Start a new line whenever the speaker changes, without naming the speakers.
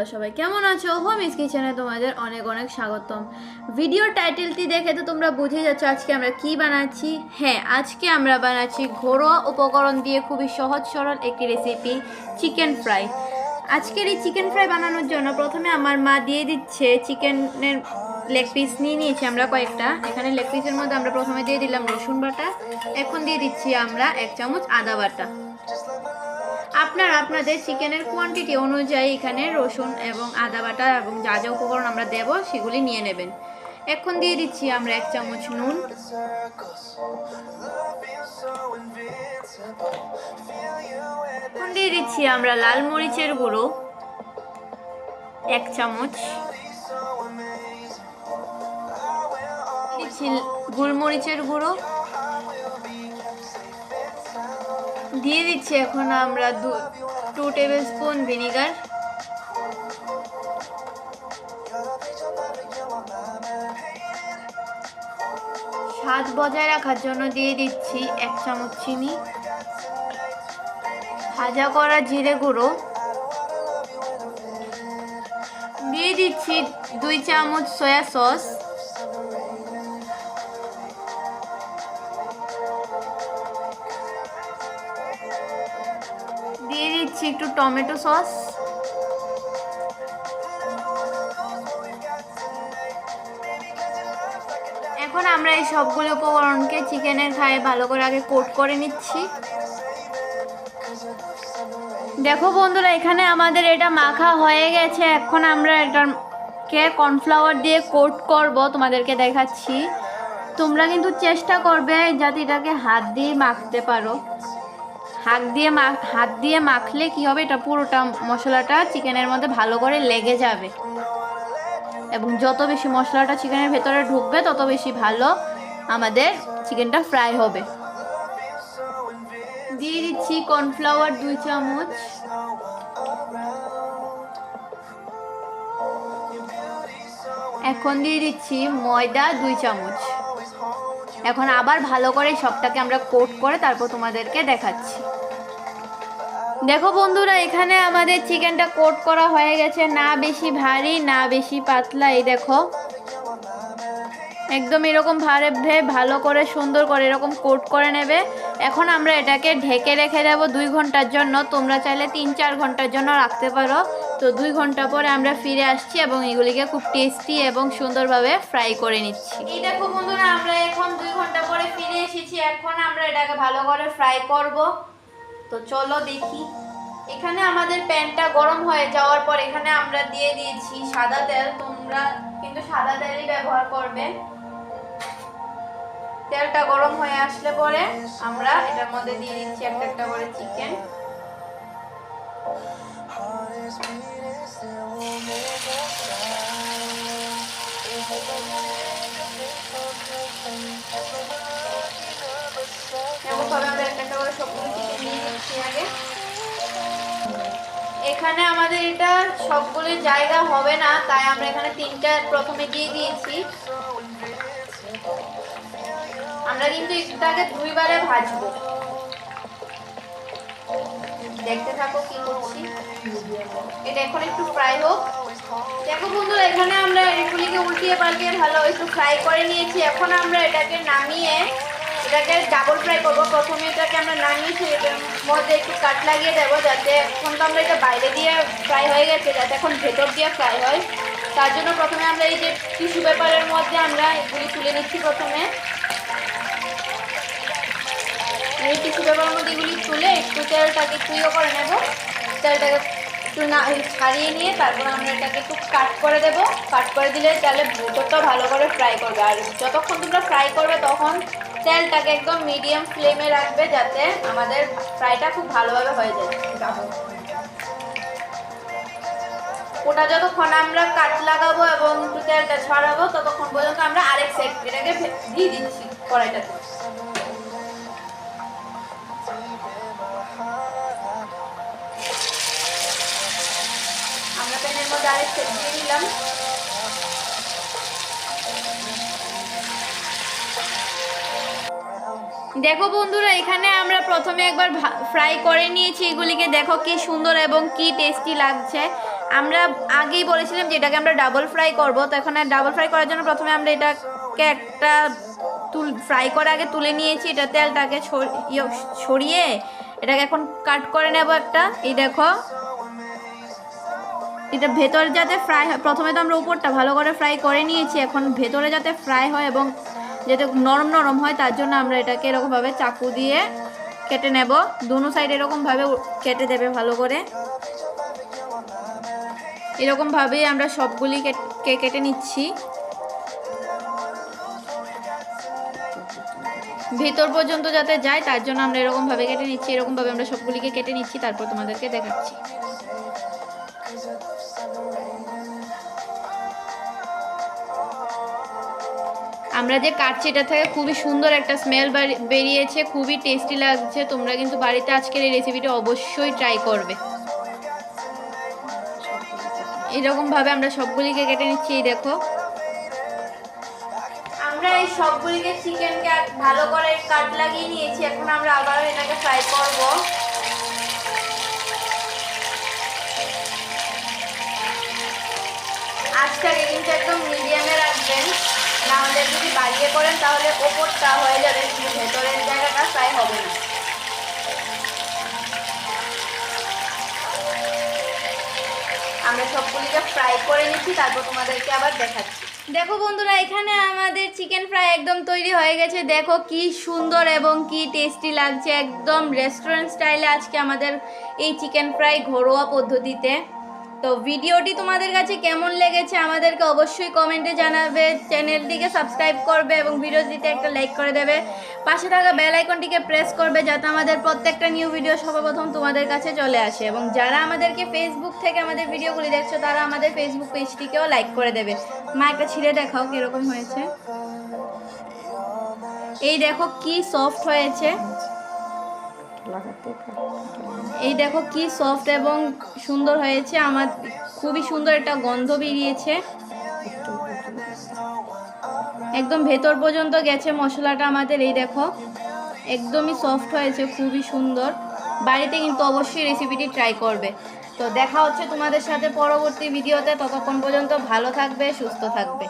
তোমরা সবাই কেমন আছো? হোমিস কিচেনে তোমাদের অনেক অনেক স্বাগতম। ভিডিও টাইটেলটি দেখে তো তোমরা বুঝে যাচ্ছ আজকে আমরা কি বানাচ্ছি। হ্যাঁ আজকে আমরা বানাচ্ছি ঘরোয়া উপকরণ দিয়ে খুবই সহজ সরল একটি রেসিপি চিকেন ফ্রাই আজকের এই চিকেন ফ্রাই বানানোর জন্য প্রথমে আমার মা দিয়ে দিচ্ছে চিকেনের লেগ পিস নিয়ে নিয়েছি আমরা কয়েকটা। এখানে লেগ পিসের মধ্যে আমরা প্রথমে দিয়ে দিলাম রসুন বাটা। এখন দিয়ে দিচ্ছি আমরা এক চামচ আদা বাটা। আপনার, আপনাদের চিকেনের কোয়ান্টিটি অনুযায়ী এখানে রসুন এবং আদা বাটা এবং যা যা উপকরণ আমরা দেব, সেগুলি নিয়ে নেবেন। এখন দিয়ে দিচ্ছি আমরা এক চামচ নুন। এখন দিয়ে দিচ্ছি আমরা লাল মরিচের গুঁড়ো, এক চামচ। দিচ্ছি গোলমরিচের গুঁড়ো। দিয়ে দিচ্ছি এখন আমরা দু টু টেবিল স্পুন ভিনিগার স্বাদ বজায় রাখার জন্য দিয়ে দিচ্ছি এক চামচ চিনি, ভাজা করা জিরে গুঁড়ো। দিয়ে দিচ্ছি দুই চামচ সয়া সস দিচ্ছি একটু টমেটো সস। এখন আমরা এই সবগুলো উপকরণকে চিকেনের গায়ে ভালো করে আগে কোট করে নিচ্ছি। দেখো বন্ধুরা, এখানে আমাদের এটা মাখা হয়ে গেছে। এখন আমরা এটাকে কর্নফ্লাওয়ার দিয়ে কোট করব, তোমাদেরকে দেখাচ্ছি। তোমরা কিন্তু চেষ্টা করবে যাতে এটাকে হাত দিয়ে মাখতে পারো। হাত দিয়ে মাখ হাত দিয়ে মাখলে কি হবে? এটা পুরোটা মশলাটা চিকেনের মধ্যে ভালো করে লেগে যাবে। এবং যত বেশি মশলাটা চিকেনের ভেতরে ঢুকবে, তত বেশি ভালো আমাদের চিকেনটা ফ্রাই হবে। দিয়ে দিচ্ছি কর্নফ্লাওয়ার দুই চামচ। এখন দিয়ে দিচ্ছি ময়দা দুই চামচ। এখন আবার ভালো করে সবটাকে আমরা কোট করে তারপর তোমাদেরকে দেখাচ্ছি। দেখো বন্ধুরা, এখানে আমাদের চিকেনটা কোট করা হয়ে গেছে। না বেশি ভারী, না বেশি পাতলা, এই দেখো। একদম এরকম ভারে, ভে, ভালো করে, সুন্দর করে এরকম কোট করে নেবে। এখন আমরা এটাকে ঢেকে রেখে দেবো দুই ঘণ্টার জন্য। তোমরা চাইলে তিন, চার ঘণ্টার জন্য রাখতে পারো। তো দুই ঘণ্টা পরে আমরা ফিরে আসছি এবং এগুলিকে খুব টেস্টি এবং সুন্দরভাবে ফ্রাই করে নিচ্ছি। এই দেখো বন্ধুরা, আমরা এখন দুই ঘণ্টা পরে ফিরে এসেছি। এখন আমরা এটাকে ভালো করে ফ্রাই করব। তো চলো দেখি। এখানে আমাদের প্যানটা গরম হয়ে যাওয়ার পর এখানে আমরা দিয়ে দিয়েছি সাদা তেল। তোমরা কিন্তু সাদা তেলই ব্যবহার করবে। তেলটা গরম হয়ে আসলে পরে আমরা এটার মধ্যে দিয়ে দিচ্ছি একটা একটা করে চিকেন এখানে আমাদের এটা সবগুলো জায়গা হবে না, তাই আমরা এখানে তিনটা প্রথমে দিয়ে দিয়েছি। আমরা কিন্তু এটাকে দুইবারে ভাজবো। দেখতে থাকো কি করছি। এটা এখন একটু ফ্রাই হোক। দেখো বন্ধুরা, এখানে আমরা এগুলিকে উল্টিয়ে পাল্টিয়ে ভালো একটু ফ্রাই করে নিয়েছি। এখন আমরা এটাকে নামিয়ে এটাকে ডাবল ফ্রাই করব। প্রথমে এটাকে আমরা নামিয়েছি এটার মধ্যে একটু কাট লাগিয়ে দেবো যাতে এখন তো আমরা এটা বাইরে দিয়ে ফ্রাই হয়ে গেছে, যাতে এখন ভেতর দিয়ে ফ্রাই হয়। তার জন্য প্রথমে আমরা এই যে টিস্যু পেপারের মধ্যে আমরা এগুলি তুলে নিচ্ছি প্রথমে। এই টিস্যু পেপারের মধ্যে এগুলি তুলে একটু তেলটাকে ইয়ে করে নেব। তেলটাকে একটু না ছাড়িয়ে নিয়ে তারপর আমরা এটাকে একটু কাট করে দেব। কাট করে দিলে তাহলে ভেতরটা ভালো করে ফ্রাই করবে। আর যতক্ষণ তোমরা ফ্রাই করবে তখন তেলটাকে একদম মিডিয়াম ফ্লেমে রাখবে যাতে আমাদের ফ্রাইটা খুব ভালোভাবে হয়ে যায়। ওটা যতক্ষণ আমরা কাট লাগাবো এবং একটু তেলটা ছড়াবো, ততক্ষণ পর্যন্ত আমরা আরেক সাইড এটাকে দিয়ে দিচ্ছি কড়াইটাতে। দিয়ে দেখো বন্ধুরা, এখানে আমরা প্রথমে একবার ফ্রাই করে নিয়েছি এগুলিকে। দেখো কি সুন্দর এবং কি টেস্টি লাগছে। আমরা আগেই বলেছিলাম যে এটাকে আমরা ডাবল ফ্রাই করব। তো এখন ডাবল ফ্রাই করার জন্য প্রথমে আমরা এটাকে একটা তুল ফ্রাই করে আগে তুলে নিয়েছি। এটা তেলটাকে ছড়- ইয়ে ছড়িয়ে এটাকে এখন কাট করে নেব একটা। এই দেখো এটা ভেতর যাতে ফ্রাই হয়, প্রথমে তো আমরা উপরটা ভালো করে ফ্রাই করে নিয়েছি, এখন ভেতরে যাতে ফ্রাই হয় এবং যাতে নরম নরম হয়, তার জন্য আমরা এটাকে এরকমভাবে চাকু দিয়ে কেটে নেব। দুনো সাইড এরকমভাবে কেটে দেবে ভালো করে। এরকমভাবেই আমরা সবগুলি কেটে নিচ্ছি। ভেতর পর্যন্ত যাতে যায়, তার জন্য আমরা এরকমভাবে কেটে নিচ্ছি, এরকমভাবে আমরা সবগুলিকে কেটে নিচ্ছি, তারপর তোমাদেরকে দেখাচ্ছি। আমরা যে কাটছি এটা থেকে খুবই সুন্দর একটা স্মেল বেরিয়েছে খুবই টেস্টি লাগছে। তোমরা কিন্তু বাড়িতে আজকের এই রেসিপিটা অবশ্যই ট্রাই করবে। এরকমভাবে আমরা সবগুলিকে কেটে নিচ্ছি এই দেখো। আমরা এই সবগুলিকে চিকেনকে ভালো করে কাট লাগিয়ে নিয়েছি এখন আমরা আবারও এটাকে ফ্রাই করব। আজটাকে কিন্তু একদম মিডিয়ামে রাখবেন। না হলে যদি বাড়িয়ে করেন তাহলে ওপরটা হয়ে যাবে, কিন্তু ভেতরের জায়গাটা ফ্রাই হবে না। আমরা সবগুলিকে ফ্রাই করে নিচ্ছি, তারপর তোমাদেরকে আবার দেখাচ্ছি। দেখো বন্ধুরা, এখানে আমাদের চিকেন ফ্রাই একদম তৈরি হয়ে গেছে। দেখো কি সুন্দর এবং কি টেস্টি লাগছে। একদম রেস্টুরেন্ট স্টাইলে আজকে আমাদের এই চিকেন ফ্রাই ঘরোয়া পদ্ধতিতে। তো ভিডিওটি তোমাদের কাছে কেমন লেগেছে আমাদেরকে অবশ্যই কমেন্টে জানাবে, চ্যানেলটিকে সাবস্ক্রাইব করবে এবং ভিডিওটিতে একটা লাইক করে দেবে। পাশে থাকা বেল আইকনটিকে প্রেস করবে যাতে আমাদের প্রত্যেকটা নিউ ভিডিও সর্বপ্রথম তোমাদের কাছে চলে আসে এবং যারা আমাদেরকে ফেসবুক থেকে আমাদের ভিডিওগুলি দেখছ, তারা আমাদের ফেসবুক পেজটিকেও লাইক করে দেবে। মা, একটা ছিঁড়ে দেখাও কীরকম হয়েছে। এই দেখো কি সফট হয়েছে। এই দেখো কি সফট এবং সুন্দর হয়েছে। আমার খুবই সুন্দর একটা গন্ধ বেরিয়েছে। একদম ভেতর পর্যন্ত গেছে মশলাটা আমাদের, এই দেখো। একদমই সফট হয়েছে, খুবই সুন্দর। বাড়িতে কিন্তু অবশ্যই রেসিপিটি ট্রাই করবে। তো দেখা হচ্ছে তোমাদের সাথে পরবর্তী ভিডিওতে ততক্ষণ পর্যন্ত ভালো থাকবে, সুস্থ থাকবে।